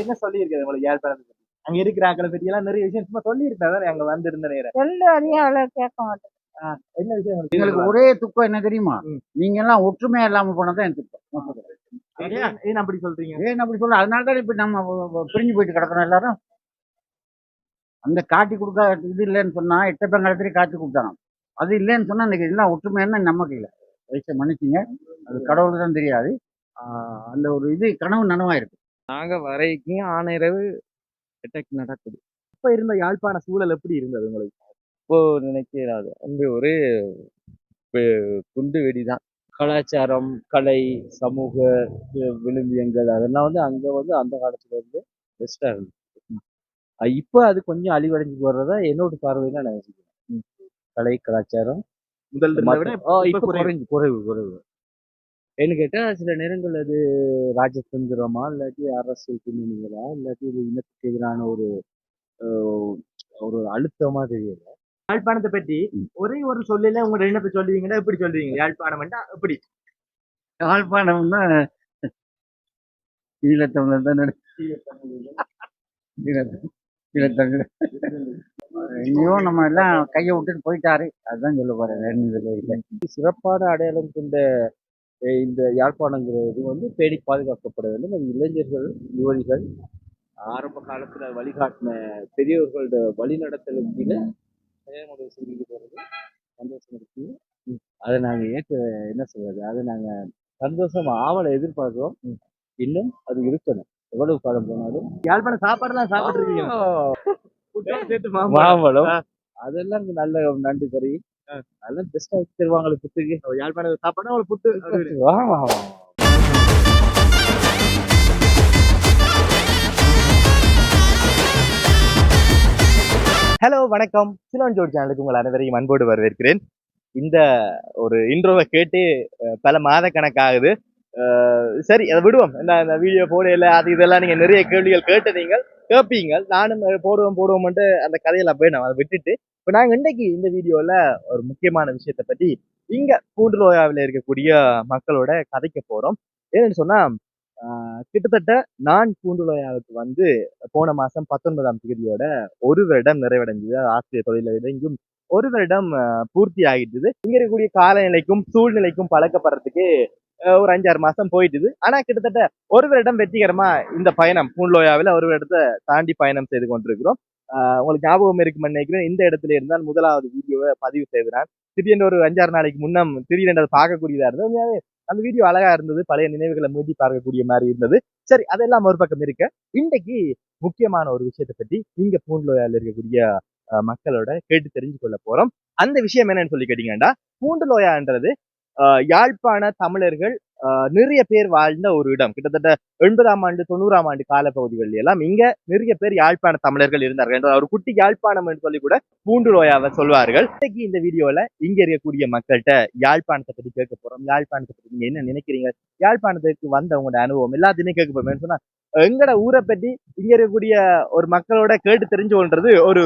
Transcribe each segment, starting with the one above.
என்ன சொல்லியிருக்காரு உங்களுக்கு யாழ்ப்பாணத்தை பத்தி? அங்க இருக்கிற ஆக்களை பத்தி எல்லாம் நிறைய விஷயம் சும்மா சொல்லியிருக்காரு அங்க வந்திருந்த நேரம் சொல்லு அறியா அவ்வளவு கேட்க மாட்டேன் என்ன விஷயம் உங்களுக்கு எங்களுக்கு? ஒரே துக்கம் என்ன தெரியுமா. நீங்க எல்லாம் ஒற்றுமையா இல்லாம போனதான் எனக்கு துக்கம். ஏன் அப்படி சொல்றீங்க? ஏன் அப்படி சொல்ல அதனால தான் இப்ப நம்ம பிரிஞ்சு போயிட்டு கிடக்கிறோம் எல்லாரும். அந்த காட்டி கொடுக்க இது இல்லைன்னு சொன்னா எட்டப்பங்காலத்திலே காட்டி கொடுத்தாங்க அது இல்லைன்னு சொன்னா இன்னைக்கு எல்லாம் ஒற்றுமையான நம்ம கையில. வயசை மன்னிச்சிங்க. அது கடவுளுக்கு தான் தெரியாது. ஆஹ் அந்த ஒரு இது கனவு நனவாயிருக்கு. நாங்க வரைக்கும் ஆனிரவு அட்டாக் நடக்குது. இப்ப இருந்த யாழ்ப்பாண சூழல் எப்படி இருந்தது உங்களுக்கு? இப்போ நினைக்கிறாது வந்து ஒரு குண்டு வெடிதான். கலாச்சாரம் கலை சமூக வி- விழுமியங்கள் அதெல்லாம் வந்து அங்க வந்து அந்த காலத்துல இருந்து பெஸ்டா இருந்துச்சு அஹ் இப்போ அது கொஞ்சம் அழிவடைஞ்சு வர்றதா என்னோட பார்வையில நான் யோசிக்கிறேன். கலை கலாச்சாரம். முதல் இருந்ததை குறைவு குறைவு. ஏன்னு கேட்டா சில நேரங்கள் அது ராஜதந்திரமா இல்லாட்டி அரசியல் பின்னணிகளா இல்லாட்டி ஒரு இனத்துக்கு எதிரான ஒரு ஒரு அழுத்தமா தெரியல. யாழ்ப்பாணத்தை பற்றி ஒரே ஒரு சொல்லில உங்க எண்ணத்தை சொல்லுவீங்கன்னா எப்படி சொல்லுவீங்க? யாழ்ப்பாணம் எப்படி? யாழ்ப்பாணம்னா ஈழத்தமிழர் தான் ஈழத்தமிழர். எங்கேயோ நம்ம எல்லாம் கையை விட்டுட்டு போயிட்டாரு. அதுதான் சொல்ல போறேன் சிறப்பான அடையாளம் கொண்ட இந்த யாழ்ப்பாணங்கிறது வந்து பேணி பாதுகாக்கப்பட வேண்டும். அது இளைஞர்கள் யுவதிகள் ஆரம்ப காலத்துல வழிகாட்டின பெரியவர்களோட வழிநடத்தலுக்கு கீழே செயல்முறை செஞ்சுக்கிட்டு வர்றது சந்தோஷம் இருக்கு. அதை நாங்க ஏற்க என்ன சொல்றது? அதை நாங்க சந்தோஷம் ஆவலை எதிர்பார்க்கிறோம். இன்னும் அது இருக்கணும். எவ்வளவு காலம் போனாலும். யாழ்ப்பாணம் சாப்பாடுலாம் சாப்பிட்டு இருக்கீங்க மாம்பழம். அதெல்லாம் நல்ல நண்டு கறி. அதெல்லாம் பெஸ்டா வச்சு தருவாங்களே புத்துக்கு யாழ்ப்பாண சாப்பாடு அவங்களுக்கு வா வா ஹலோ வணக்கம். சிலோன் ஜோடி சேனலுக்கு உங்கள் அனைவரையும் அன்போடு வரவேற்கிறேன். இந்த ஒரு இன்ட்ரோவை கேட்டு பல மாத கணக்காகுது. சரி அதை விடுவோம். இந்த இந்த வீடியோ போடையில அது இதெல்லாம் நீங்க நிறைய கேள்விகள் கேட்டு நீங்கள் கேட்பீங்க நானும் போடுவோம் போடுவோம்ட்டு அந்த கதையெல்லாம் போய் நான் அதை விட்டுட்டு இப்போ நாங்கள் இன்றைக்கு இந்த வீடியோவில் ஒரு முக்கியமான விஷயத்தை பற்றி இங்கே கூண்டுலோயாவில் இருக்கக்கூடிய மக்களோட கதைக்க போகிறோம் ஏன்னு சொன்னால் கிட்டத்தட்ட நான் பூண்டுலோயாவுக்கு வந்து போன மாதம் பத்தொன்பதாம் தேதியோட ஒரு வருடம் நிறைவடைஞ்சது ஆசிரியர் தொழில இங்கும் ஒரு வருடம் பூர்த்தி ஆகிட்டுது இங்க இருக்கக்கூடிய காலநிலைக்கும் சூழ்நிலைக்கும் பழக்கப்படுறதுக்கு ஒரு அஞ்சாறு மாசம் போயிட்டுது. ஆனா கிட்டத்தட்ட ஒரு வருடம் வெற்றிகரமா இந்த பயணம் பூன்லோயாவில் ஒரு இடத்தை தாண்டி பயணம் செய்து கொண்டிருக்கிறோம். உங்களுக்கு ஞாபகம் இருக்கும் நினைக்கிறேன். இந்த இடத்துல இருந்தால் முதலாவது வீடியோவை பதிவு செய்தான் திடீர்னு ஒரு அஞ்சாறு நாளைக்கு முன்னம் திடீரென்று அதை பார்க்கக்கூடியதா இருந்தது. அந்த வீடியோ அழகா இருந்தது. பழைய நினைவுகளை மீட்டி பார்க்கக்கூடிய மாதிரி இருந்தது. சரி அதெல்லாம் ஒரு பக்கம் இருக்க. இன்றைக்கு முக்கியமான ஒரு விஷயத்தை பற்றி இங்க பூண்டுலோயாவில் இருக்கக்கூடிய மக்களோட கேட்டு தெரிஞ்சு கொள்ள போறோம். அந்த விஷயம் என்னன்னு சொல்லி கேட்டீங்கன்னா பூண்டுலோயான்றது யாழ்ப்பாண தமிழர்கள் நிறைய பேர் வாழ்ந்த ஒரு இடம். கிட்டத்தட்ட எண்பதாம் ஆண்டு தொண்ணூறாம் ஆண்டு காலப்பகுதிகளில் எல்லாம் இங்க நிறைய பேர் யாழ்ப்பாண தமிழர்கள் இருந்தார்கள் என்ற ஒரு குட்டி யாழ்ப்பாணம் என்று சொல்லி கூட பூண்டுலோயாவை சொல்வார்கள். இன்னைக்கு இந்த வீடியோல இங்க இருக்கக்கூடிய மக்கள்கிட்ட யாழ்ப்பாணத்தை பத்தி கேட்க போறோம். யாழ்ப்பாணத்தை பத்தி நீங்க என்ன நினைக்கிறீங்க? யாழ்ப்பாணத்துக்கு வந்த உங்களோட அனுபவம் எல்லாத்தையுமே கேட்க போறோம். சொன்னா எங்கட ஊரை பத்தி இங்க இருக்கக்கூடிய ஒரு மக்களோட கேட்டு தெரிஞ்சு கொள்றது ஒரு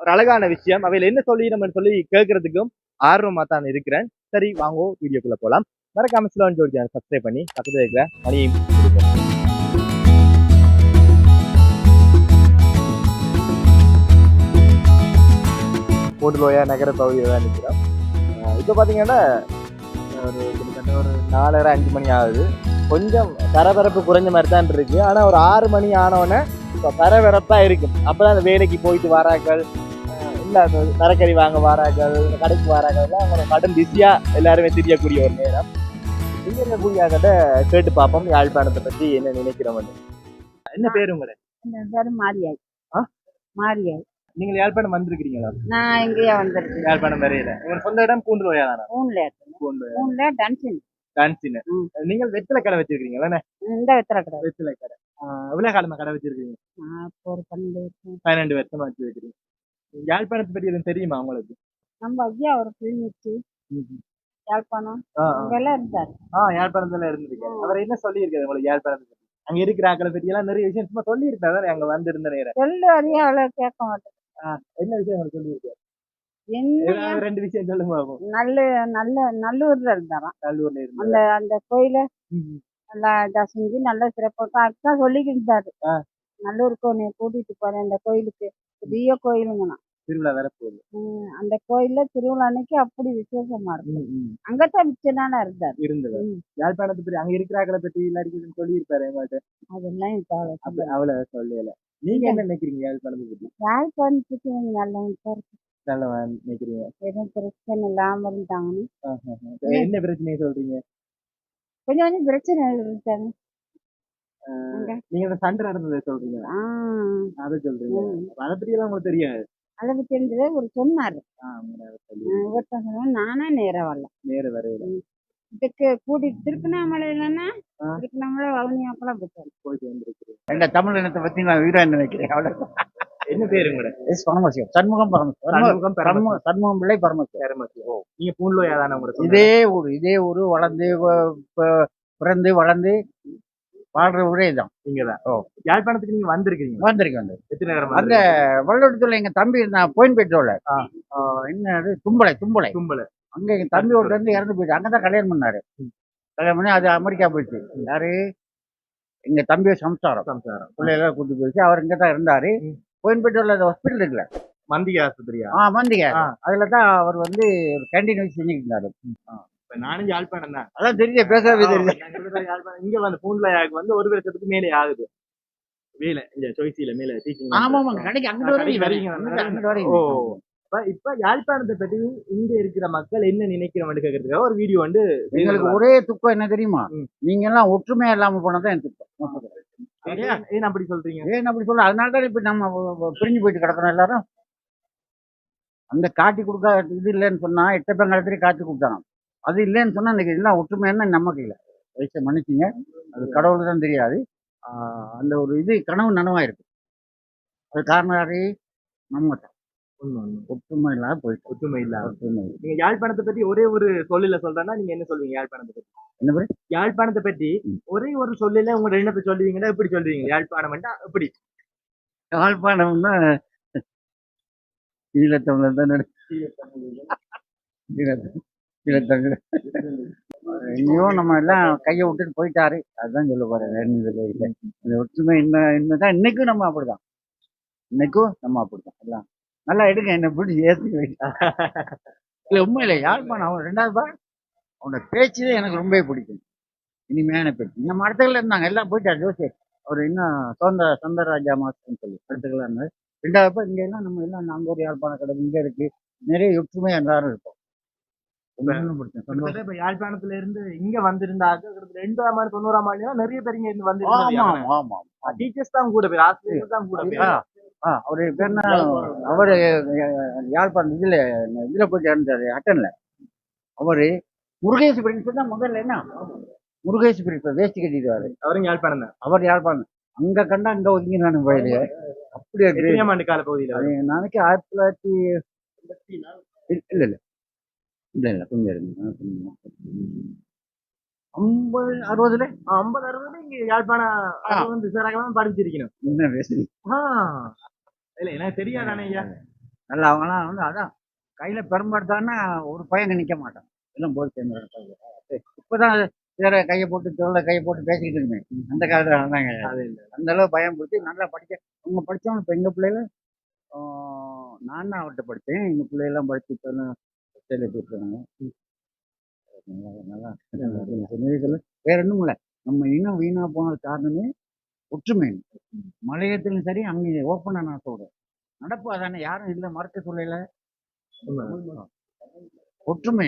ஒரு அழகான விஷயம். அவையில என்ன சொல்லி நம்ம சொல்லி கேட்கறதுக்கும் ஆர்வமா தான் இருக்கிறேன். சரி வாங்கோ வீடியோக்குள்ள போலாம். மறக்காம சிலோன் ஜோடி சப்ஸ்கிரைப் பண்ணி பக்கத்தில் இருக்கிற மணியையும் கோடுலோயா நகர பகுதியில் தான் நிற்கிறோம் இப்போ பார்த்தீங்கன்னா ஒரு கிட்டத்தட்ட ஒரு நாலரை அஞ்சு மணி ஆகுது. கொஞ்சம் பரபரப்பு குறைஞ்ச மாதிரி தான் இருக்கு. ஆனா ஒரு ஆறு மணி ஆனோடனே இப்போ பரபரப்பா இருக்கும். அப்பதான் அந்த வேலைக்கு போயிட்டு வாராக்கள் இல்ல அந்த தரக்கறி வாங்க வாராக்கள் கடைக்கு வாராக்கள் எல்லாம் அவங்க கடும் பிஸியா எல்லாருமே தெரியக்கூடிய ஒரு நேரம். இங்க இருக்கக்கூடிய கிட்ட கேட்டு பார்ப்போம். யாழ்ப்பாணத்தை பத்தி என்ன நினைக்கிறோம் என்ன பேரு உங்களோட பேரு மாரியாய்? மாரியாய். நீங்க யாழ்ப்பாணம் வந்திருக்கிறீங்களா? நான் எங்கேயா வந்திருக்கேன். யாழ்ப்பாணம் வரையில. உங்க சொந்த இடம் பூண்டுலோயா தானே மூணுல இருக்கேன் பூண்டு மூணுல டன்சின். டான்ஸின் ம். நீங்கள் வெற்றிலை கடை வச்சிருக்கீங்களா இந்த வெத்தலை கடை வெற்றிலை கடை எவ்வளவு காலமா கடை வச்சிருக்கீங்க? ஒரு பன்னெண்டு வருஷம். பன்னெண்டு வருஷமா வச்சு வைக்கிறீங்க யாழ்ப்பாணத்தை பத்தி எதுவும் தெரியுமா உங்களுக்கு? நம்ம ஐயா ஒரு கிளினிக்கு யாழ்ப்பாணம். அங்கெல்லாம் இருந்தார். ஆ யாழ்ப்பாணத்துல இருந்திருக்காரு. அவர் என்ன சொல்லியிருக்காரு உங்களுக்கு யாழ்ப்பாணத்தை பத்தி? அங்க இருக்கிற ஆக்களை பத்தி எல்லாம் நிறைய விஷயம் சும்மா அங்க நேரம். சொல்லு அறியா அவ்வளவு கேட்க மாட்டேன். என்ன விஷயம் உங்களுக்கு சொல்லியிருக்காரு? ரெண்டு விஷயம் சொல்லுங்க நல்ல நல்ல நல்லூர்ல இருந்தாராம். நல்லூர்ல இருந்து அந்த அந்த கோயில நல்லா இதா செஞ்சு நல்லா சிறப்பாக அதுதான் சொல்லிக்கிட்டாரு ஆ. நல்லூருக்கு உன்னை கூட்டிட்டு போறேன். இந்த கோயிலுக்கு. பெரிய கோயிலுங்கண்ணா. திருவிழா வேற போகுது. அந்த கோயில்ல திருவிழா அன்னைக்கு அப்படி விசேஷமா இருக்கும். அங்கதான் நாளா இருந்தாரு. இருந்தது. யாழ்ப்பாணத்தை பத்தி அங்க இருக்கிறாக்களை பத்தி எல்லாருக்கும் சொல்லி இருப்பாரு அதெல்லாம் இப்ப அவ்வளவு சொல்லல. நீங்க என்ன நினைக்கிறீங்க யாழ்ப்பாணத்தை பத்தி? யாழ்ப்பாணத்துக்கு நல்லா சார் நல்ல நினைக்கிறீங்க. எதுவும் பிரச்சனை இல்லாம இருந்தாங்கன்னு என்ன பிரச்சனையை சொல்றீங்க? கொஞ்சம் கொஞ்சம் பிரச்சனை இருந்துச்சாங்க அங்க. நீங்க இந்த சண்டை நடந்ததை சொல்றீங்க. அதை சொல்றீங்க. அதை பத்தி எல்லாம் உங்களுக்கு தெரியாது. அதை பத்தி இருந்தது ஒரு சொன்னாரு. சொன்னா நானே நேரா வரல. நேர வரையில இதுக்கு இல்லைன்னா ஆ. திருப்பண்ணாமலை வவுனியாக்கெல்லாம் போயிட்டு போயிட்டு வந்திருக்கிறேன். தமிழ் இனத்தை பத்தி நான் வீரா நினைக்கிறேன்? அவ்வளவு என்ன பேரு கூட எஸ் பரமசிவம் சண்முகம் பரமசிவம். சண்முகம் சண்முகம் சண்முகம் பிள்ளை பரமசிவம். நீங்க பூன்லோ யாதான உங்களுக்கு இதே ஊர் இதே ஊர் வளர்ந்து பிறந்து வளர்ந்து வாழ்ற ஊரே தான் நீங்கதான் ஓ. யாழ்ப்பாணத்துக்கு நீங்க வந்திருக்கீங்க? வந்திருக்கு வந்து எத்தனை நேரம் அங்க வள்ளோட்டத்துல எங்க தம்பி நான் போயின்பேட்டோல ஆ. என்ன தும்பளை தும்பளை கும்பல அங்க எங்க தம்பி ஒருத்தர் இருந்து இறந்து போயிட்டு அங்கதான் கல்யாணம் பண்ணாரு. கல்யாணம் பண்ணி அது அமெரிக்கா போயிடுச்சு யாரு? எங்க தம்பிய சம்சாரம். சம்சாரம். பிள்ளையெல்லாம் கூட்டி போயிடுச்சு அவர் இங்க தான் இருந்தாரு. கோயம்பேட்டூர்ல அந்த ஹாஸ்பிட்டல் இருக்குல்ல? மந்திகை ஆஸ்பத்திரியா? ஆ மந்திங்க ஆ. அதுல தான் அவர் வந்து கேண்டீன் வச்சு செஞ்சுட்டு இருந்தாரு இப்ப நானும் யாழ்ப்பாணம் தான். அதான் தெரியல பேசவே தெரியல யாழ்ப்பாணம். இங்க வந்து பூன்ல வந்து ஒரு வருஷத்துக்கு மேலே ஆகுது. வேலை இந்த சொய்சியில மேல teaching ஆமா வந்து. ஆமா கடைக்கு அங்கிட்டு வரீங்க வரீங்க, அங்கிட்டு வரீங்க ஓ. இப்ப இப்ப யாழ்ப்பாணத்தை பத்தி இங்க இருக்கிற மக்கள் என்ன நினைக்கிறோம் கேட்கறதுக்காக ஒரு வீடியோ வந்து எங்களுக்கு ஒரே துக்கம் என்ன தெரியுமா. நீங்க எல்லாம் ஒற்றுமையா இல்லாம போனதான் என் துக்கம். ஏன் அப்படி சொல்றீங்க? ஏன் அப்படி சொல்ல அதனால தான் இப்ப நம்ம பிரிஞ்சு போயிட்டு கிடக்கணும் எல்லாரும். அந்த காட்டி கொடுக்க இது இல்லைன்னு சொன்னா எட்டப்பங்காலத்திலே காட்டி கொடுத்தாங்க அது இல்லைன்னு சொன்னா இன்னைக்கு எல்லாம் ஒற்றுமையான நமக்கு இல்லை வயசை மன்னிச்சிங்க. அது கடவுளுக்கு தான் தெரியாது அந்த ஒரு இது கனவு நனவாயிருக்கு. அது காரணம் யாரு? நம்ம தான். ஒற்றுமை இல்லாத போயிட்டு ஒற்றுமை இல்ல ஒற்றுமை. நீங்க யாழ்ப்பாணத்தை பத்தி ஒரே ஒரு சொல்லில சொல்றேன்னா நீங்க என்ன சொல்வீங்க யாழ்ப்பாணத்தை பத்தி? என்ன பேரு? யாழ்ப்பாணத்தை பத்தி. ஒரே ஒரு சொல்லில உங்க எண்ணத்தை சொல்லுவீங்கன்னா எப்படி சொல்லுவீங்க? யாழ்ப்பாணம் எப்படி? யாழ்ப்பாணம்னா ஈழத்தமிழர் தான் நடு- ஈழத்த- ஈழத்தமிழர். எங்கேயோ நம்ம எல்லாம் கையை விட்டுட்டு போயிட்டாரு. அதுதான் சொல்ல போறேன் ஒற்றுமை என்ன என்னதான் இன்னைக்கும் நம்ம அப்படிதான். இன்னைக்கும் நம்ம அப்படிதான் எல்லாம். நல்லா எடுங்க என்ன பிடிச்சி ஏற்றி இல்ல உண்மையில யாழ்ப்பாணம் அவன் ரெண்டாவது பா அவனோட பேச்சு தான் எனக்கு ரொம்பவே பிடிக்கும். இனிமையான பேச்சு. நம்ம இடத்துல இருந்தாங்க எல்லாம் போயிட்டாரு ஜோசியர்? அவர் இன்னும் சொந்த சொந்தராஜா மாஸ்டர்னு சொல்லி இடத்துக்குலாம் இருந்தாரு. ரெண்டாவது பா இங்க எல்லாம் நம்ம எல்லாம் நாங்க ஒரு யாழ்ப்பாண கடை இங்க இருக்கு. நிறைய ஒற்றுமையா எல்லாரும் இருப்போம். கிட்டத்தட்ட இப்ப யாழ்ப்பாணத்துல இருந்து இங்க வந்திருந்தாங்க. ரெண்டாம் ஆண்டு தொண்ணூறாம் ஆண்டு நிறைய பேர் இங்க இருந்து ஆமா வந்து ஆமா ஆமா. டீச்சர்ஸ் தான் கூட பேர் ஆசிரியர்கள் தான் கூட பேர். அவரு பேர் அவரு யாழ்ப்பாணம் இதுல இதுல போயிட்டு இறந்தாரு அட்டன்ல. அவரு முருகேசு பிரின்ஸ் தான் முதல்ல என்ன? முருகேசு பிரின்ஸ் வேஷ்டி கட்டிடுவாரு. அவரும் யாழ்ப்பாணம் தான் அவர் யாழ்ப்பாணம் அங்க கண்டா அங்க ஒதுங்கி நான் போயிடு அப்படியே இருக்கு. கால பகுதியில நாளைக்கு ஆயிரத்தி தொள்ளாயிரத்தி இல்ல இல்ல இல்ல. இல்ல இல்ல கொஞ்சம் இருங்க. ஐம்பது அறுபதுல? ஐம்பது அறுபது இங்க யாழ்ப்பாணம் வந்து சிறகெல்லாம் படிச்சிருக்கணும் என்ன பேசுறீங்க. இல்ல எனக்கு தெரியாதானே ஐயா. நல்லா அவங்கலாம் வந்து அதான் கையில பெரும்படுத்தான்னா ஒரு பையன் நிக்க மாட்டான். எல்லாம் போய் சேர்ந்து இப்பதான் வேற கையை போட்டு தோல்ல கையை போட்டு பேசிக்கிட்டு இருந்தேன் அந்த காலத்துல வந்தாங்க அது இல்ல. அந்த அளவு பயம் கொடுத்து நல்லா படிக்க அவங்க படிச்சவங்க இப்ப எங்க பிள்ளைல நான் தான் அவர்கிட்ட படித்தேன் எங்க பிள்ளையெல்லாம் படிச்சு செல்ல போயிருக்காங்க நல்லா வேற ஒண்ணும் இல்லை. நம்ம இனம் வீணா போனது காரணமே ஒற்றுமை மலையத்திலும் சரி அங்கே ஓப்பனா நான் சொல்றேன் நடப்பு அதானே? யாரும் இல்லை மறுக்க சொல்லல. ஒற்றுமை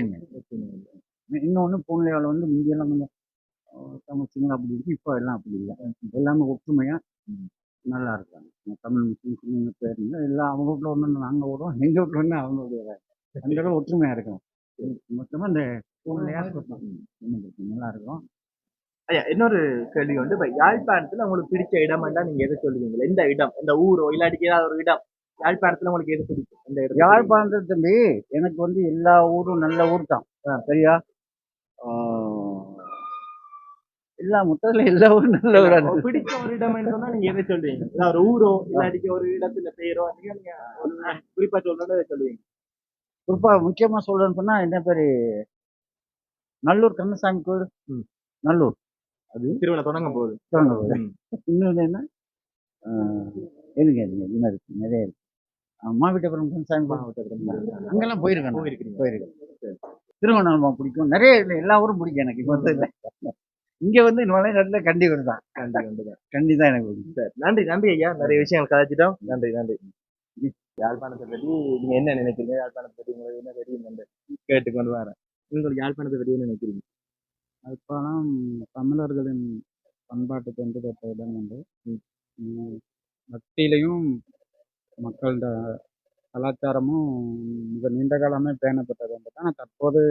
இன்னொன்று பூனையால் வந்து முந்தியெல்லாம் கொஞ்சம் அஹ், தமிழ்ச்சிங்க அப்படி இருக்கு இப்போ எல்லாம் அப்படி இல்லை. எல்லாமே ஒற்றுமையா நல்லா இருக்காங்க. தமிழ் முஸ்லீம் பேருங்க எல்லாம் அவங்க வீட்டில் ஒன்று நாங்கள் விடுவோம் எங்கள் வீட்டில் ஒன்று அவங்களுடைய. அந்த அளவு ஒற்றுமையா இருக்கும் மொத்தமாக இந்த பூனையா நல்லா இருக்கும். ஐயா இன்னொரு கேள்வி வந்து இப்ப யாழ்ப்பாணத்துல உங்களுக்கு பிடிச்ச இடம்னா நீங்க எதை சொல்லுவீங்க? எந்த இடம்? இந்த ஊரோ இல்லாட்டிக்கு ஏதாவது ஒரு இடம். யாழ்ப்பாணத்துல உங்களுக்கு எது பிடிக்கும்? இந்த இடம் யாழ்ப்பாணத்துல தம்பி எனக்கு வந்து எல்லா ஊரும் நல்ல ஊர் தான். சரியா? எல்லா மொத்தத்துல எல்லா ஊரும் நல்ல ஊரா. பிடிச்ச ஒரு இடம் சொன்னா நீங்க எதை சொல்லுவீங்க? ஒரு ஊரோ இல்லாட்டிக்கு ஒரு இடத்துல பேரோ நீங்க குறிப்பா சொல்லணும்னு சொல்லுவீங்க? குறிப்பா முக்கியமா சொல்றேன்னு சொன்னா என்ன பேரு? நல்லூர் கந்தசாமி கோயில். ம். நல்லூர் திருவிழா தொடங்க போகுது தொடங்க போகுது இன்னொன்று என்ன? ஆஹ், எதுங்க எதுங்க இன்னும் இருக்கு நிறைய இருக்கு. அம்மா வீட்டப்புறம் சாமி பார்க்க அங்கெல்லாம் போயிருக்கேன் நான். போயிருக்கிறீங்க. போயிருக்கேன். திருவண்ணாமலை பிடிக்கும். நிறைய இல்லை எல்லா ஊரும் பிடிக்கும் எனக்கு இப்போ வந்து. இங்கே வந்து மலைநாட்டில் கண்டி தான். நன்றி நன்றி கண்டி தான் எனக்கு பிடிக்கும். நன்றி நன்றி ஐயா. நிறைய விஷயங்கள் கதைச்சிட்டோம். நன்றி. நன்றி யாழ்ப்பாணத்தை பற்றி நீங்க என்ன நினைக்கிறீங்க? யாழ்ப்பாணத்தை பற்றி உங்களுக்கு என்ன தெரியும் என்று கேட்டு கொண்டு வரேன் உங்களுக்கு யாழ்ப்பாணத்தை பற்றி என்ன நினைக்கிறீங்க? யாழ்ப்பாணம் தமிழர்களின் பண்பாட்டு தொன்று பெற்ற இடம் உண்டு பக்தியிலையும் மக்களோட கலாச்சாரமும் மிக நீண்ட காலமே பேணப்பட்டது உண்டு ஆனால் தற்போது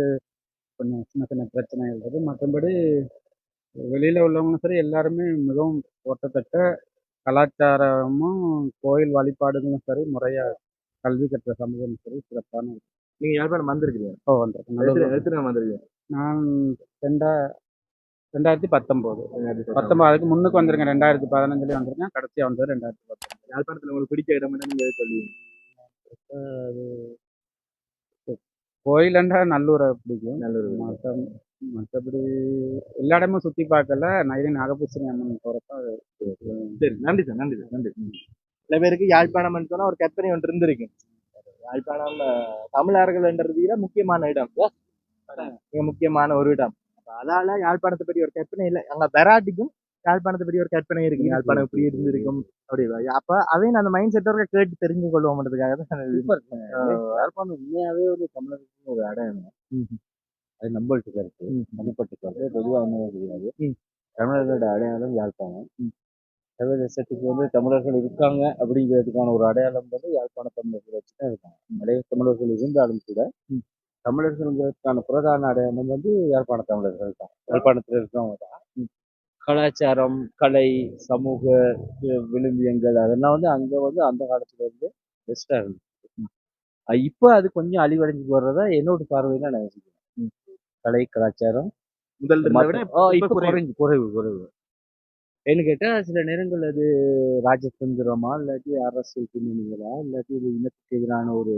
கொஞ்சம் சின்ன சின்ன பிரச்சனை இருக்குது. மற்றபடி வெளியில் உள்ளவங்களும் சரி எல்லாருமே மிகவும் போற்றத்தக்க கலாச்சாரமும் கோயில் வழிபாடுகளும் சரி முறையாக கல்வி கற்ற சமூகமும் சரி சிறப்பான நீங்க யாழ்ப்பாணம் வந்திருக்கீங்க இப்போ வந்திருக்கு எத்தனை வந்திருக்கீங்க நான் ரெண்டா ரெண்டாயிரத்தி பத்தொம்போது. பத்தொன்பது அதுக்கு முன்னுக்கு வந்திருக்கேன். ரெண்டாயிரத்தி பதினஞ்சுலேயே வந்திருக்கேன். கடைசியாக வந்தது ரெண்டாயிரத்தி பத்தொன்பது யாழ்ப்பாணத்துல உங்களுக்கு பிடிச்ச இடம் என்ன நீங்க எதை சொல்லுவீங்க? கோயிலண்டா நல்லூரை பிடிக்கும். நல்லூர் மற்ற மற்றபடி எல்லா இடமும் சுற்றி பார்க்கல. நைரி நாகபூசணி அம்மன் போகிறப்ப சரி நன்றி சார் நன்றி சார் நன்றி. சில பேருக்கு யாழ்ப்பாணம் சொன்னா ஒரு கற்பனை ஒன்று இருந்திருக்கு யாழ்ப்பாணம் தமிழர்கள்ன்றதுல முக்கியமான இடம். மிக முக்கியமான ஒரு இடம். அதால யாழ்ப்பாணத்தை பற்றி ஒரு கற்பனை இல்லை. அங்க பெராட்டிக்கும் யாழ்ப்பாணத்தை பற்றி ஒரு கற்பனை இருக்கு. யாழ்ப்பாணம் இப்படி இருந்திருக்கும் அப்படி அப்ப அதையும் அந்த மைண்ட் செட்டோட கேட்டு தெரிஞ்சு கொள்வோம்ன்றதுக்காக தான். யாழ்ப்பாணம் உண்மையாவே ஒரு தமிழர்களுக்கு ஒரு அடையாளம் அது நம்மள்ட்ட கருத்து. தனிப்பட்ட கருத்து. பொதுவாக என்ன தெரியாது. தமிழர்களோட அடையாளம் யாழ்ப்பாணம். சர்வதேசத்துக்கு வந்து தமிழர்கள் இருக்காங்க அப்படிங்கிறதுக்கான ஒரு அடையாளம் வந்து யாழ்ப்பாண தமிழர்கள் வச்சு தான் இருக்காங்க நிறைய தமிழர்கள் இருந்தாலும் கூட தமிழர்களுங்கிறதுக்கான பிரதான அடையாளம் வந்து யாழ்ப்பாண தமிழர்கள் தான். யாழ்ப்பாணத்தில் இருக்கவங்க தான். கலாச்சாரம் கலை சமூக வி- விழுமியங்கள் அதெல்லாம் வந்து அங்க வந்து அந்த காலத்துல இருந்து பெஸ்டா இருந்துச்சு இப்போ அது கொஞ்சம் அழிவடைஞ்சு வர்றதா என்னோட பார்வையில நான் யோசிக்கிறேன். கலை கலாச்சாரம். முதல் இப்ப. குறைஞ்சு குறைவு குறைவு. ஏன்னு கேட்டா சில நேரங்கள் அது ராஜதந்திரமா இல்லாட்டி அரசியல் பின்னணிகளா இல்லாட்டி ஒரு இனத்துக்கு எதிரான ஒரு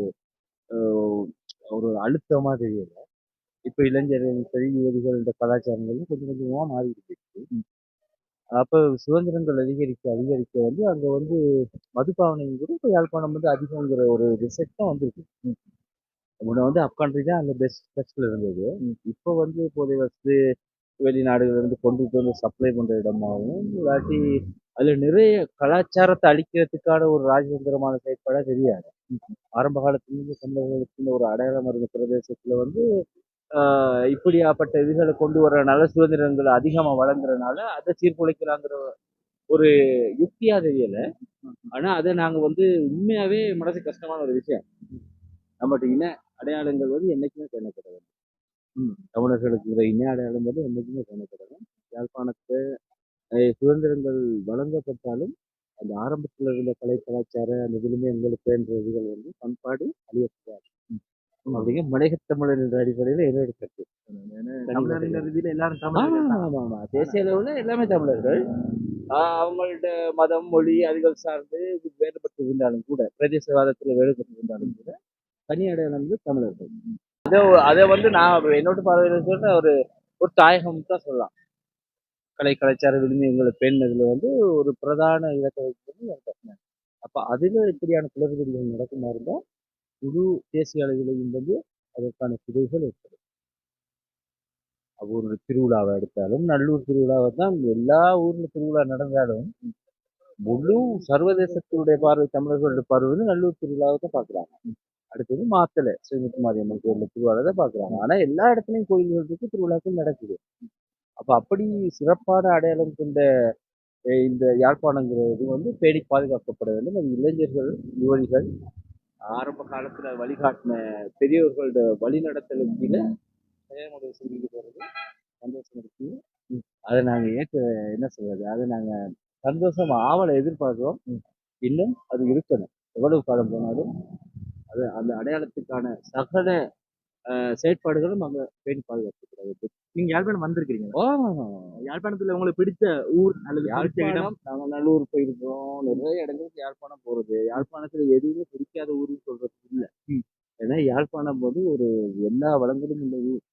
ஒரு அழுத்தமா தெரியல. இப்ப இளைஞர்கள் சரி யுவதிகள் இந்த கலாச்சாரங்கள் கொஞ்சம் கொஞ்சமா மாறிட்டு இருக்கு. அப்ப சுதந்திரங்கள் அதிகரிக்க அதிகரிக்க வந்து அங்க வந்து மதுபாவனையும் கூட இப்ப யாழ்ப்பாணம் வந்து அதிகங்கிற ஒரு ரிசர்ச் தான் வந்திருக்கு. முன்ன வந்து அப்காண்ட்ரி தான் அந்த பெஸ்ட் பெஸ்ட்ல இருந்தது. இப்போ வந்து போதை வசதி வெளிநாடுகள்ல இருந்து கொண்டுட்டு வந்து சப்ளை பண்ற இடமாகவும் இல்லாட்டி அதுல நிறைய கலாச்சாரத்தை அழிக்கிறதுக்கான ஒரு ராஜதந்திரமான செயற்பாடா தெரியாது. ஆரம்ப காலத்திலிருந்து தமிழர்களுக்கு ஒரு அடையாளம் இருந்த பிரதேசத்துல வந்து இப்படியாப்பட்ட இதுகளை கொண்டு வர்றதுனால சுதந்திரங்கள் அதிகமா வழங்குறதுனால அதை சீர்குலைக்கலாங்கிற ஒரு யுக்தியா தெரியல. ஆனா அதை நாங்க வந்து உண்மையாவே மனசு கஷ்டமான ஒரு விஷயம். நம்மகிட்ட இன அடையாளங்கள் வந்து என்னைக்குமே பேணப்பட வேண்டும். தமிழர்களுக்கு இன அடையாளம் வந்து என்னைக்குமே பேணப்பட வேண்டும் யாழ்ப்பாணத்தை சுதந்திரங்கள் வழங்கப்பட்டாலும் அந்த ஆரம்பத்தில் இருந்த கலை கலாச்சார அந்த விழுமியங்கள் பேன்ற இதுகள் வந்து பண்பாடு அழியக்கூடாது. அப்படிங்கிற மலைய தமிழர் என்ற அடிப்படையில் என்னோட கருத்து. தேசிய அளவுல எல்லாமே தமிழர்கள். ஆஹ் அவங்கள்ட்ட மதம் மொழி அதுகள் சார்ந்து வேறுபட்டு இருந்தாலும் கூட பிரதேசவாதத்துல வேறுபட்டு இருந்தாலும் கூட தனி அடையாளம் வந்து தமிழர்கள். அதை அதை வந்து நான் என்னோட பார்வையில சொல்ற ஒரு ஒரு தாயகம் தான் சொல்லலாம். கலை கலாச்சார விழுமியங்களை பேணுனதுல வந்து ஒரு பிரதான இலக்கை வைக்கிறது அப்ப அதுல இப்படியான குளறுபடிகள் நடக்குமா இருந்தால் முழு தேசிய அளவிலையும் வந்து அதற்கான சிதைகள் ஏற்படும். ஒரு திருவிழாவை எடுத்தாலும் நல்லூர் திருவிழாவை தான் எல்லா ஊர்ல திருவிழா நடந்தாலும் முழு சர்வதேசத்தினுடைய பார்வை தமிழர்களுடைய பார்வை வந்து நல்லூர் திருவிழாவை தான் பாக்குறாங்க அடுத்தது மாத்தலை ஸ்ரீமுத்துமாரி அம்மன் கோயில்ல திருவிழாவை தான் பாக்குறாங்க ஆனா எல்லா இடத்துலயும் கோயில்கள் இருக்கு திருவிழாக்கள் நடக்குது. அப்ப அப்படி சிறப்பான அடையாளம் கொண்ட இந்த யாழ்ப்பாணங்கிறது வந்து பேணி பாதுகாக்கப்பட வேண்டும். அது இளைஞர்கள் யுவதிகள் ஆரம்ப காலத்துல வழிகாட்டின பெரியவர்களோட வழிநடத்தலுக்கு கீழே செயல்முறை செஞ்சுக்கிட்டு வர்றது சந்தோஷம் இருக்கு. அதை நாங்க ஏற்க என்ன சொல்றது? அதை நாங்க சந்தோஷம் ஆவலை எதிர்பார்க்கிறோம். இன்னும் அது இருக்கணும். எவ்வளவு காலம் போனாலும் அது அந்த அடையாளத்துக்கான சகல செயற்பாடுகளும் அங்க பேணி பாதுகாக்கப்படுகிறது நீங்க யாழ்ப்பாணம் வந்திருக்கீங்க ஓ யாழ்ப்பாணத்துல உங்களுக்கு பிடிச்ச ஊர் அல்லது பிடிச்ச இடம்? நாங்க நல்லூர் போயிருக்கோம் நிறைய இடங்களுக்கு யாழ்ப்பாணம் போறது. யாழ்ப்பாணத்துல எதுவுமே பிடிக்காத ஊருன்னு சொல்றது இல்ல. ஏன்னா யாழ்ப்பாணம் வந்து ஒரு எல்லா வளங்களும் உள்ள ஊர்.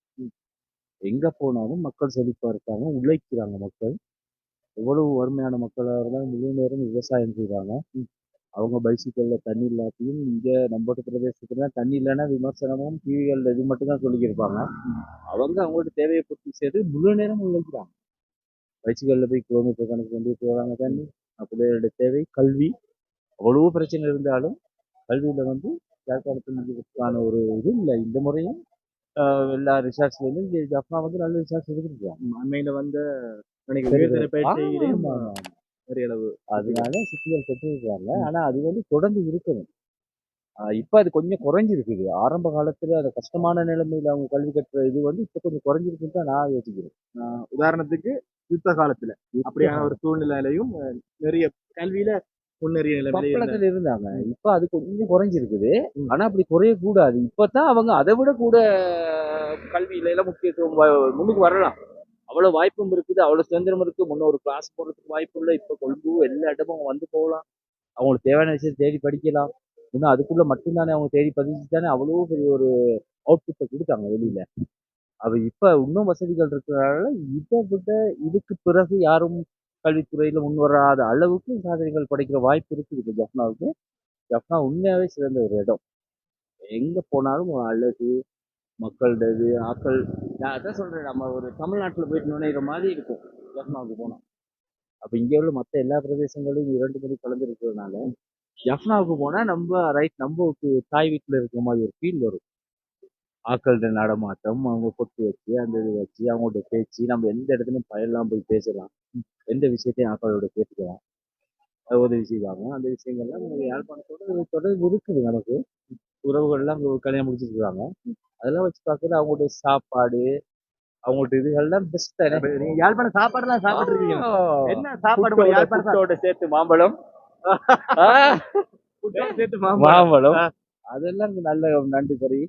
எங்க போனாலும் மக்கள் செழிப்பா இருக்காங்க உழைக்கிறாங்க மக்கள். எவ்வளவு வறுமையான மக்களாக இருந்தாலும் முழு நேரம் விவசாயம் செய்றாங்க அவங்க பைசிக்கல்ல தண்ணி இல்லாட்டியும் இங்க நம்ம பிரதேசத்துல தண்ணி இல்லைன்னா விமர்சனமும் டிவிகள்ல இது மட்டும் தான் சொல்லிக்கிருப்பாங்க. அவங்க அவங்களோட தேவையை பூர்த்தி செய்து முழு நேரம் உழைக்கிறாங்க. பைசிக்கல்ல போய் கிலோமீட்டர் கணக்கு கொண்டு போறாங்க தண்ணி. அப்படியோட தேவை கல்வி. அவ்வளவு பிரச்சனை இருந்தாலும் கல்வியில வந்து யாழ்ப்பாணத்துக்கான ஒரு இது இல்லை. இந்த முறையும் எல்லா இங்கே ஜப்னா வந்து நல்ல ரிசர்ச் எடுத்துருக்காங்க. அண்மையில வந்த எனக்கு பெரிய அதனால சித்திகள் பெற்றிருக்காங்க ஆனா அது வந்து தொடர்ந்து இருக்கணும். இப்ப அது கொஞ்சம் குறைஞ்சிருக்குது. ஆரம்ப காலத்துல அந்த கஷ்டமான நிலைமையில அவங்க கல்வி கற்ற இது வந்து இப்ப கொஞ்சம் குறைஞ்சிருக்குன்னு தான் நான் யோசிக்கிறேன். உதாரணத்துக்கு யுத்த காலத்துல அப்படியான ஒரு சூழ்நிலையிலையும் நிறைய கல்வியில முன்னேறிய நிலைமையில இருந்தாங்க. இப்ப அது கொஞ்சம் குறைஞ்சிருக்குது. ஆனா அப்படி குறையக்கூடாது. இப்பதான் அவங்க அதை விட கூட கல்வியில எல்லாம் முக்கியத்துவம் முன்னுக்கு வரலாம். அவ்வளவு வாய்ப்பும் இருக்குது அவ்வளவு சுதந்திரம் இருக்கு. முன்னொரு கிளாஸ் போறதுக்கு வாய்ப்பு இல்லை. இப்ப கொழும்பு எல்லா இடமும் வந்து போகலாம். அவங்களுக்கு தேவையான விஷயத்தை தேடி படிக்கலாம். இன்னும் அதுக்குள்ள மட்டும்தானே அவங்க தேடி பதிச்சு தானே அவ்வளோ பெரிய ஒரு அவுட்புட்டை கொடுத்தாங்க வெளியில. அவ இப்ப இன்னும் வசதிகள் இருக்கிறனால இதை விட இதுக்கு பிறகு யாரும் கல்வித்துறையில முன் வராத அளவுக்கு சாதனைகள் படைக்கிற வாய்ப்பு இருக்குது. இப்போ ஜப்னாவுக்கு ஜப்னா உண்மையாவே சிறந்த ஒரு இடம். எங்க போனாலும் ஒரு அழகு மக்களோட இது ஆக்கள் நான் அதான் சொல்கிறேன் நம்ம ஒரு தமிழ்நாட்டில் போயிட்டு நுழையிற மாதிரி இருக்கும் ஜஃப்னாவுக்கு போனால் அப்போ இங்கே உள்ள மற்ற எல்லா பிரதேசங்களையும் இரண்டு மணி கலந்துருக்கிறதுனால ஜஃப்னாவுக்கு போனால் நம்ம ரைட் நம்ம தாய் வீட்டில் இருக்கிற மாதிரி ஒரு ஃபீல் வரும். ஆக்களோட நடமாட்டம் அவங்க கொட்டு வச்சு அந்த இது வச்சு அவங்களோட பேச்சு நம்ம எந்த இடத்துலையும் பயலாம் போய் பேசலாம். எந்த விஷயத்தையும் ஆக்களோட கேட்டுக்கலாம். அது உதவி செய்வாங்க அந்த விஷயங்கள்லாம் நம்ம யாழ்ப்பாணத்தோட தொடர்பு இருக்குது நமக்கு. உறவுகள்லாம் அங்க கல்யாணம் முடிச்சிருக்காங்க. அதெல்லாம் வச்சு பார்க்கறது அவங்களுடைய சாப்பாடு அவங்களுடைய இதுகள்லாம் பெஸ்ட் நீங்க யாழ்ப்பாணம் சாப்பாடுலாம் சாப்பிட்டு இருக்கீங்க என்ன சாப்பாடு புட்டோட சேர்த்து மாம்பழம். சேர்த்து மாம்பழம். அதெல்லாம் இங்க நல்ல நண்டு கறி.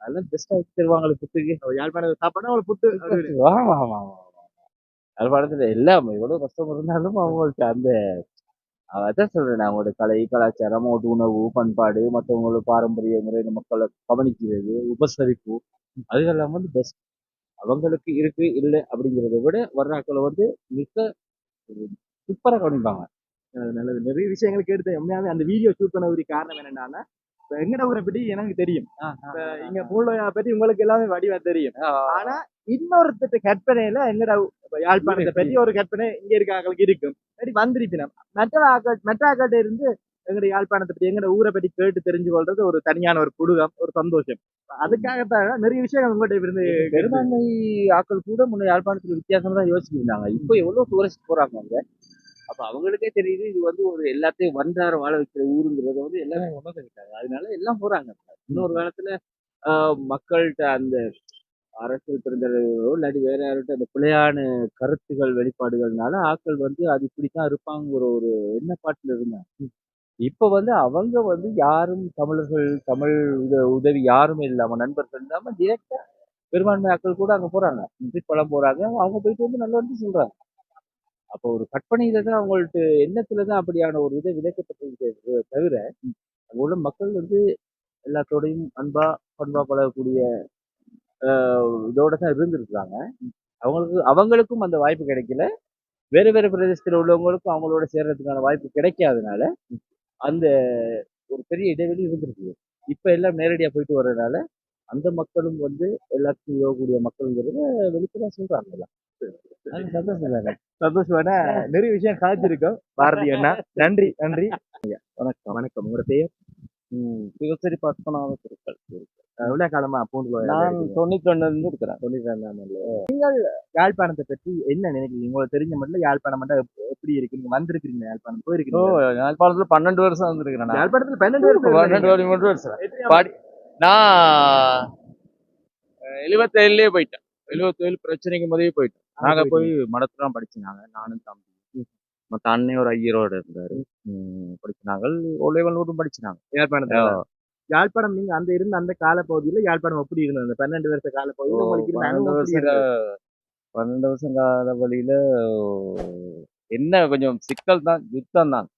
அதெல்லாம் பெஸ்டா வச்சு தருவாங்களே புட்டுக்கு. யாழ்ப்பாணம் சாப்பாடு புட்டு. அப்படி ஆமா ஆமா ஆமா யாழ்ப்பாணத்துல எல்லாம் எவ்வளவு கஷ்டம் இருந்தாலும் அவங்களுக்கு அந்த அதான் சொல்றேன். அவங்களோட கலை கலாச்சாரம் அவங்களோட உணவு பண்பாடு மற்றவங்களோட பாரம்பரிய முறையில மக்களை கவனிக்கிறது உபசரிப்பு அதுகெல்லாம் வந்து பெஸ்ட் அவங்களுக்கு இருக்கு இல்லை அப்படிங்கிறத விட வர்றாக்களை வந்து மிக சூப்பரா கவனிப்பாங்க. நல்லது. நிறைய விஷயங்கள் கேட்டு உண்மையாவே அந்த வீடியோ ஷூட் பண்ண ஒரு காரணம் என்னன்னா ஊரை பத்தி எனக்கு தெரியும். இங்க பூலோயா பத்தி உங்களுக்கு எல்லாமே வடிவா தெரியும். ஆனா இன்னொருத்தட்ட கற்பனையில எங்கட இப்ப யாழ்ப்பாணத்தை பத்தி ஒரு கற்பனை இங்க இருக்க ஆக்களுக்கு இருக்கும். சரி வந்திருப்பினா மற்ற ஆக்கள் மற்ற ஆக்கள்கிட்ட இருந்து எங்கட யாழ்ப்பாணத்தை பத்தி எங்கட ஊரை பத்தி கேட்டு தெரிஞ்சு கொள்றது ஒரு தனியான ஒரு குடுகம் ஒரு சந்தோஷம். அதுக்காகத்தான் நிறைய விஷயங்கள் உங்கள்கிட்ட இருந்து பெரும்பான்மை ஆட்கள் கூட முன்ன யாழ்ப்பாணத்துல வித்தியாசமா தான் இருந்தாங்க இப்போ எவ்வளவு டூரிஸ்ட் போறாங்க அங்க? அப்ப அவங்களுக்கே தெரியுது இது வந்து ஒரு எல்லாத்தையும் வந்தார வாழ வைக்கிற ஊருங்கிறத வந்து எல்லாமே உணர்ந்துக்கிட்டாங்க அதனால எல்லாம் போறாங்க. இன்னொரு காலத்துல ஆஹ் மக்கள்கிட்ட அந்த அரசியல் பிறந்தவர்களோ இல்லாட்டி வேற யார்கிட்ட அந்த பிள்ளையான கருத்துகள் வெளிப்பாடுகள்னால ஆக்கள் வந்து அது இப்படித்தான் இருப்பாங்கிற ஒரு எண்ணப்பாட்டில் இருந்தாங்க. இப்ப வந்து அவங்க வந்து யாரும் தமிழர்கள் தமிழ் உத- உதவி யாருமே இல்லாம நண்பர்கள் இல்லாம டிரெக்டா பெரும்பான்மை ஆக்கள் கூட அங்க போறாங்க. பழம் போறாங்க அவங்க போயிட்டு வந்து நல்லா வந்து சொல்றாங்க. அப்போ ஒரு கற்பனையில தான் அவங்கள்ட்ட எண்ணத்துல தான் அப்படியான ஒரு இதை விதைக்கப்பட்டிருக்கே தவிர அங்குள்ள மக்கள் வந்து எல்லாத்தோடையும் அன்பா பண்பா பழகக்கூடிய இதோட தான் இருந்திருக்காங்க அவங்களுக்கு அவங்களுக்கும் அந்த வாய்ப்பு கிடைக்கல. வேற வேற பிரதேசத்துல உள்ளவங்களுக்கும் அவங்களோட சேர்றதுக்கான வாய்ப்பு கிடைக்காதனால அந்த ஒரு பெரிய இடைவெளி இருந்திருக்கு இப்ப எல்லாம் நேரடியா போயிட்டு வர்றதுனால அந்த மக்களும் வந்து எல்லாத்துக்கும் உதவக்கூடிய மக்கள்ங்கிறத வெளிப்படையா சொல்றாங்க எல்லாம். சந்தோஷமான நிறைய விஷயம் காய்ச்சிருக்கோம். பாரதி அண்ணா நன்றி நன்றி. வணக்கம். வணக்கம். உங்களோட பேர் சிவசரி பத்மநாத திருக்கள் எவ்வளவு காலமா பூண்டுல நான் தொண்ணூத்தி ரெண்டுல இருந்து இருக்கிறேன் தொண்ணூத்தி ரெண்டாம் ஆண்டுல யாழ்ப்பாணத்தை பற்றி என்ன நினைக்கிறீங்க? உங்களுக்கு தெரிஞ்ச மட்டும் யாழ்ப்பாணம் மட்டும் எப்~ எப்படி இருக்கு? நீங்க வந்திருக்கீங்க யாழ்ப்பாணம்? போயிருக்கீங்க யாழ்ப்பாணத்துல பன்னெண்டு வருஷம் வந்திருக்கிறேன். யாழ்ப்பாணத்துல பன்னெண்டு வருஷம் பன்னெண்டு வருஷம் பாடி நான் எழுபத்தேழுலயே போயிட்டேன். எழுபத்தேழு பிரச்சனைக்கு முதலே போயிட்டேன். நாங்க போய் மடத்துல படிச்சுனாங்க நானும் தம்பி மத்த அண்ணன் ஒரு ஐயரோட இருந்தாரு. ம், படிச்சினாங்க ஒலைவல்லூரும் படிச்சினாங்க யாழ்ப்பாணத்துல. யாழ்ப்பாணம் நீங்க அந்த இருந்த அந்த கால பகுதியில யாழ்ப்பாணம் எப்படி இருந்தது? அந்த பன்னெண்டு வருஷ கால பகுதியில உங்களுக்கு இருந்த பன்னெண்டு அனுபவம் எப்படி வருஷம் இருந்தது? பன்னெண்டு வருஷம் கால வழியில என்ன கொஞ்சம் சிக்கல் தான் யுத்தம் தான்.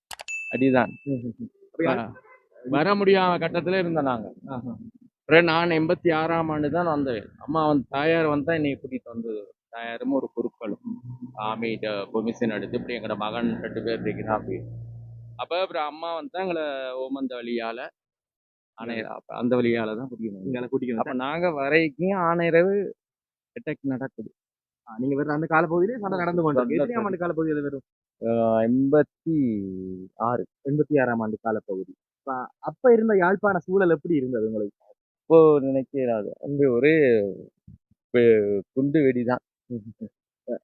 அடிதான். அப்ப வர முடியாம கட்டத்துல இருந்தோம் நாங்க. ஆஹா. அப்புறம் நான் எண்பத்தி ஆறாம் ஆண்டு தான் வந்தேன். அம்மா வந்து தாயார் வந்தா என்னை கூட்டிட்டு வந்தது. தாயாரும் ஒரு குருக்களும் ஆமிகிட்ட பெர்மிஷன் எடுத்து இப்படி எங்களோட மகன் ரெண்டு பேர் இருக்கிறா அப்படி. அப்போ அப்புறம் அம்மா வந்து எங்களை ஓமந்த வழியால ஆணையர் அப்ப அந்த வழியால தான் கூட்டிட்டு இங்க கூட்டிக்கணும் அப்ப நாங்க வரைக்கும் ஆணையரவு அட்டாக் நடக்குது. நீங்க வேற அந்த காலப்பகுதியிலே சண்டை நடந்து எத்தனையாம் ஆண்டு காலப்பகுதியில் ஆஹ் எண்பத்தி ஆறு. எண்பத்தி ஆறாம் ஆண்டு காலப்பகுதி. அப்ப இருந்த யாழ்ப்பாண சூழல் எப்படி இருந்தது உங்களுக்கு? இப்போ நினைக்கிறாது அங்க ஒரு குண்டு வெடிதான்.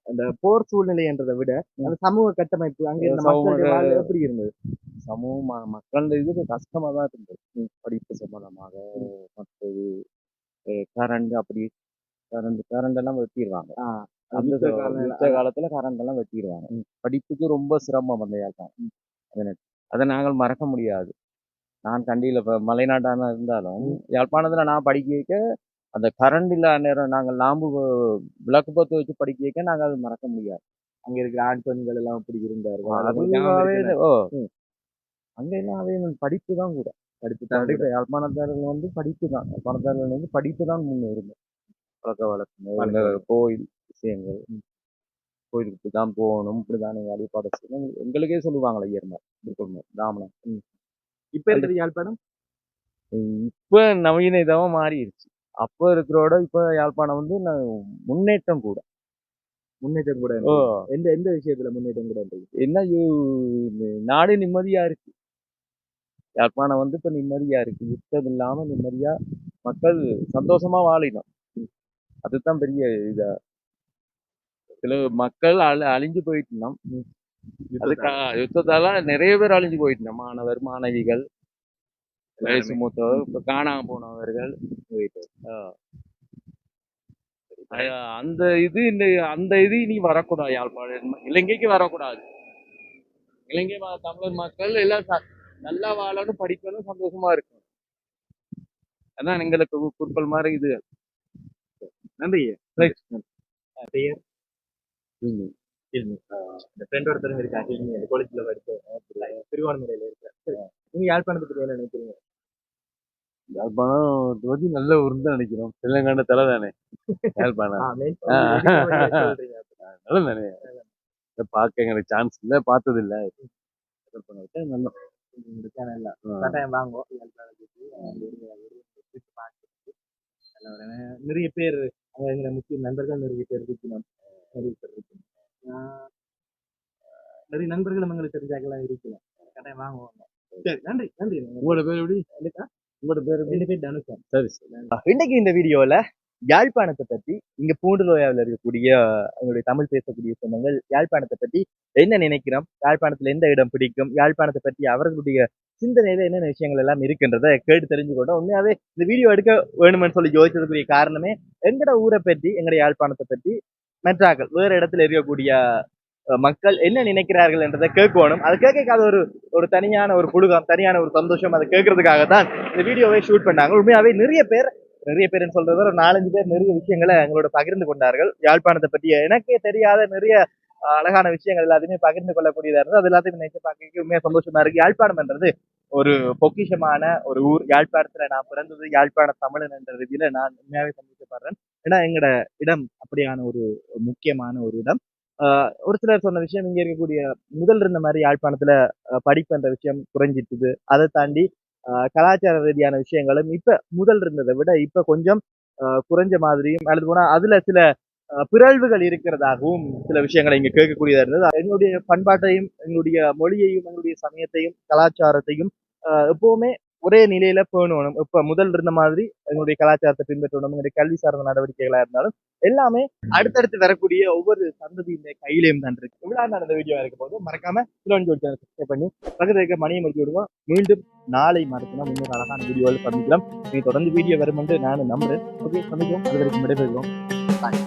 அந்த போர் சூழ்நிலை என்றதை விட அந்த சமூக கட்டமைப்பு அங்க இருந்த வாழ்வு எப்படி இருந்தது? சமூக மக்கள் இது கஷ்டமா தான் இருந்தது. படிப்பு சம்பந்தமாக மற்றது கரண்ட் அப்படி கரண்ட் கரண்ட் எல்லாம் வெட்டிடுவாங்க அந்த காலத்துல கரண்ட் எல்லாம் வெட்டிடுவாங்க படிப்புக்கு ரொம்ப சிரமம் அந்த யாழ்ப்பாணம் அதை நாங்கள் மறக்க முடியாது. நான் கண்டியில மலைநாட்டான இருந்தாலும் யாழ்ப்பாணத்துல நான் படிக்க வைக்க அந்த கரண்ட் இல்லாத நேரம் நாங்கள் லாம்பு விளக்கு பத்து வச்சு படிக்க வைக்க நாங்கள் அதை மறக்க முடியாது. அங்க இருக்கிற ஆண் பெண்கள் எல்லாம் எப்படி இருந்தார்கள். ஓ. அங்க எல்லாம் அதே படிப்பு தான் கூட. படிப்பு படிப்பு யாழ்ப்பாணத்தார்கள் வந்து படிப்பு தான். யாழ்ப்பாணத்தார்கள் வந்து படிப்பு தான் முன்னுரிமை பழக்க வழக்கம் கோயில் விஷயங்கள். கோயிலுக்கு தான் போகணும் இப்படிதான் நீங்க வழிபாடு செய்யணும். எங்களுக்கே சொல்லுவாங்களே ஐயர்மார் பிராமணன் இப்ப இருக்கிற யாழ்ப்பாணம்? இப்ப நவீன இதமா மாறிடுச்சு. அப்ப இருக்கிறோட இப்ப யாழ்ப்பாணம் வந்து முன்னேற்றம் கூட. முன்னேற்றம் கூட. எந்த எந்த விஷயத்துல முன்னேற்றம் கூட என்ன நாடு நிம்மதியா இருக்கு. யாழ்ப்பாணம் வந்து இப்ப நிம்மதியா இருக்கு. யுத்தம் இல்லாம நிம்மதியா மக்கள் சந்தோஷமா வாழினோம். அதுதான் பெரிய இதா. சில மக்கள் அழி அழிஞ்சு போயிட்டோம் அதுக்கா யுத்தத்தால நிறைய பேர் அழிஞ்சு போயிட்டோம் மாணவர் மாணவிகள். வயசு மூத்தவர் இப்ப காணாம போனவர்கள். அந்த இது இந்த அந்த இது இனி வரக்கூடாது யாழ்ப்பாணம் இலங்கைக்கு வரக்கூடாது. இலங்கை தமிழர் மக்கள் எல்லாம் நல்லா வாழணும் படிக்கணும் சந்தோஷமா இருக்கணும். அதான் எங்களுக்கு கு- குறுக்கள் மாதிரி இது. நன்றி. பெயர் இந்த ஃப்ரெண்ட் ஒருத்தருங்க இருக்காங்க இந்த காலேஜ்ல படிச்சு திருவான்மையில இருக்க நீங்க யாழ்ப்பாணத்தை பத்தி என்ன நினைக்கிறீங்க? யாழ்ப்பாணம். பத்தி நல்ல ஊர்னு தான் நினைக்கிறோம் தெலுங்கானா தலை தானே யாழ்ப்பாணம். நல்ல தானே பார்க்க எனக்கு சான்ஸ் இல்லை பார்த்தது இல்லை நல்ல. நிறைய பேர் அங்க எங்க முக்கிய நண்பர்கள் நிறைய பேர் இருக்கணும் நிறைய பேர் இருக்கணும் நிறைய நண்பர்களும் எங்களுக்கு தெரிஞ்சாக்கெல்லாம் இருக்கலாம் கட்டாயம் வாங்குவாங்க சரி. நன்றி. நன்றி. உங்களோட பேர் எப்படி? உங்களோட பேர் ரெண்டு பேர் தனுஷன். சரி இன்னைக்கு இந்த வீடியோல யாழ்ப்பாணத்தை பத்தி இங்க பூண்டுலோயாவில் இருக்கக்கூடிய எங்களுடைய தமிழ் பேசக்கூடிய சொந்தங்கள் யாழ்ப்பாணத்தை பத்தி என்ன நினைக்கிறோம்? யாழ்ப்பாணத்துல எந்த இடம் பிடிக்கும்? யாழ்ப்பாணத்தை பத்தி அவர்களுடைய சிந்தனையில என்னென்ன விஷயங்கள் எல்லாம் இருக்கின்றத கேட்டு தெரிஞ்சுக்கொண்டோம் உண்மையாவே இந்த வீடியோ எடுக்க வேணுமென்னு சொல்லி யோசிச்சதுக்குரிய காரணமே எங்கட ஊரை பற்றி எங்கட யாழ்ப்பாணத்தை பற்றி மெட்ராக்கள் வேற இடத்துல இருக்கக்கூடிய மக்கள் என்ன நினைக்கிறார்கள் என்றதை கேட்கணும். அதை கேட்கக்காத ஒரு ஒரு தனியான ஒரு குழுகம் தனியான ஒரு சந்தோஷம் அதை கேட்கறதுக்காக தான் இந்த வீடியோவை ஷூட் பண்ணாங்க. உண்மையாவே நிறைய பேர் நிறைய பேர்னு சொல்றது ஒரு நாலஞ்சு பேர் நிறைய விஷயங்களை எங்களோட பகிர்ந்து கொண்டார்கள். யாழ்ப்பாணத்தை பற்றிய எனக்கே தெரியாத நிறைய அழகான விஷயங்கள் எல்லாத்தையுமே பகிர்ந்து கொள்ளக்கூடியதா இருந்தது. அது எல்லாத்தையும் நினைச்சு பார்க்க உண்மையா சந்தோஷமா இருக்கு. யாழ்ப்பாணம் என்றது ஒரு பொக்கிஷமான ஒரு ஊர். யாழ்ப்பாணத்துல நான் பிறந்தது யாழ்ப்பாண தமிழன் என்ற ரீதியில நான் உண்மையாவே சந்தோஷப்படுறேன் ஏன்னா எங்களோட இடம் அப்படியான ஒரு முக்கியமான ஒரு இடம். ஒரு சிலர் சொன்ன விஷயம் இங்க இருக்கக்கூடிய முதல் இருந்த மாதிரி யாழ்ப்பாணத்துல படிப்புன்ற படிப்பு என்ற விஷயம் குறைஞ்சிட்டுது. அதை தாண்டி ஆஹ் கலாச்சார ரீதியான விஷயங்களும் இப்ப முதல் இருந்ததை விட இப்ப கொஞ்சம் குறைஞ்ச மாதிரியும் அல்லது போனா அதுல சில பிறழ்வுகள் இருக்கிறதாகவும் சில விஷயங்களை இங்க கேட்கக்கூடியதா இருந்தது. எங்களுடைய பண்பாட்டையும் எங்களுடைய மொழியையும் எங்களுடைய சமயத்தையும் கலாச்சாரத்தையும் ஆஹ் எப்பவுமே ஒரே நிலையில பேணணும் இப்ப முதல் இருந்த மாதிரி எங்களுடைய கலாச்சாரத்தை பின்பற்றணும். எங்களுடைய கல்வி சார்ந்த நடவடிக்கைகளா இருந்தாலும் எல்லாமே அடுத்தடுத்து வரக்கூடிய ஒவ்வொரு சந்ததியுமே கையிலையும் தான் இருக்கு. இவ்வளவு நடந்த வீடியோ இருக்கும் போது மறக்காம சப்ஸ்கிரைப் பண்ணி பக்கத்துல இருக்க மணியை முடிச்சு விடுவோம். மீண்டும் நாளை மறக்கணும் இன்னொரு அழகான வீடியோவில் சந்திக்கலாம். நீங்க தொடர்ந்து வீடியோ வரும் என்று நானும் நம்புறேன். ஓகே சந்திக்கும் அது வரைக்கும் விடைபெறுவோம். பாய்